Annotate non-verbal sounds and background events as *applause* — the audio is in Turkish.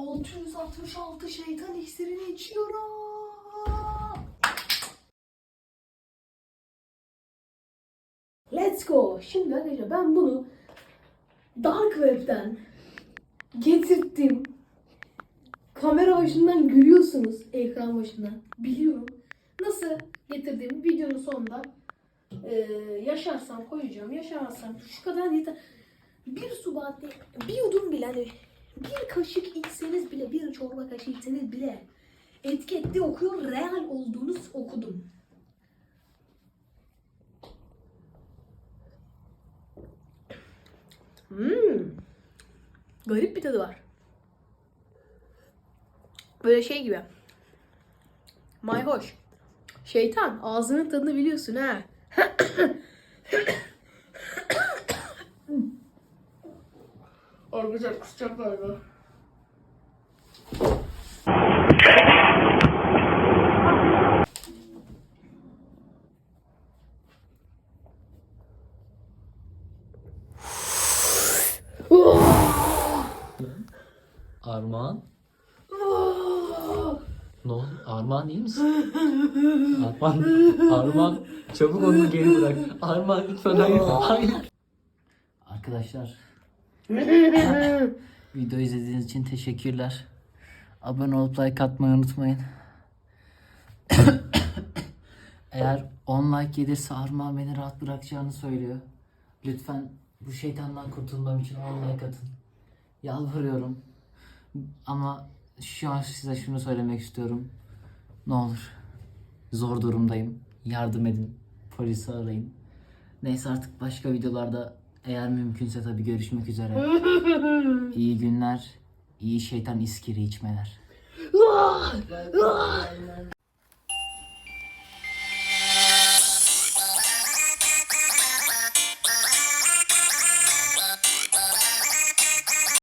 666 şeytan iksirini içiyorum. Let's go. Şimdi arkadaşlar ben bunu Dark Web'den getirttim. Kamera başından gülüyorsunuz ekran başından. Biliyorum. Nasıl getirdiğimi videonun sonunda e, yaşarsam koyacağım. Yaşamazsam şu kadar yeter. Bir su bardağı, bir yudum bile hani bir kaşık içseniz bile, bir çorba kaşığı içseniz bile etki etti okuyor. Real olduğunu okudum. Hmm. Garip bir tadı var. Böyle şey gibi. Mayhoş. Şeytan ağzının tadını biliyorsun ha. *clears throat* *coughs* Arkadaşlar kusacak galiba. Armağan? Ne oldu? Armağan iyi misin? Armağan, Armağan çabuk onu geri bırak. Armağan lütfen hayır, hayır. Arkadaşlar *laughs* video izlediğiniz için teşekkürler. Abone olup like atmayı unutmayın. *coughs* Eğer 10 like gelirse Armağan beni rahat bırakacağını söylüyor. Lütfen bu şeytandan kurtulmam için 10 like atın. Yalvarıyorum. Ama şu an size şunu söylemek istiyorum. Ne olur. Zor durumdayım. Yardım edin. Polisi arayın. Neyse artık başka videolarda eğer mümkünse tabii görüşmek üzere. *laughs* İyi günler. İyi şeytan iskiri içmeler.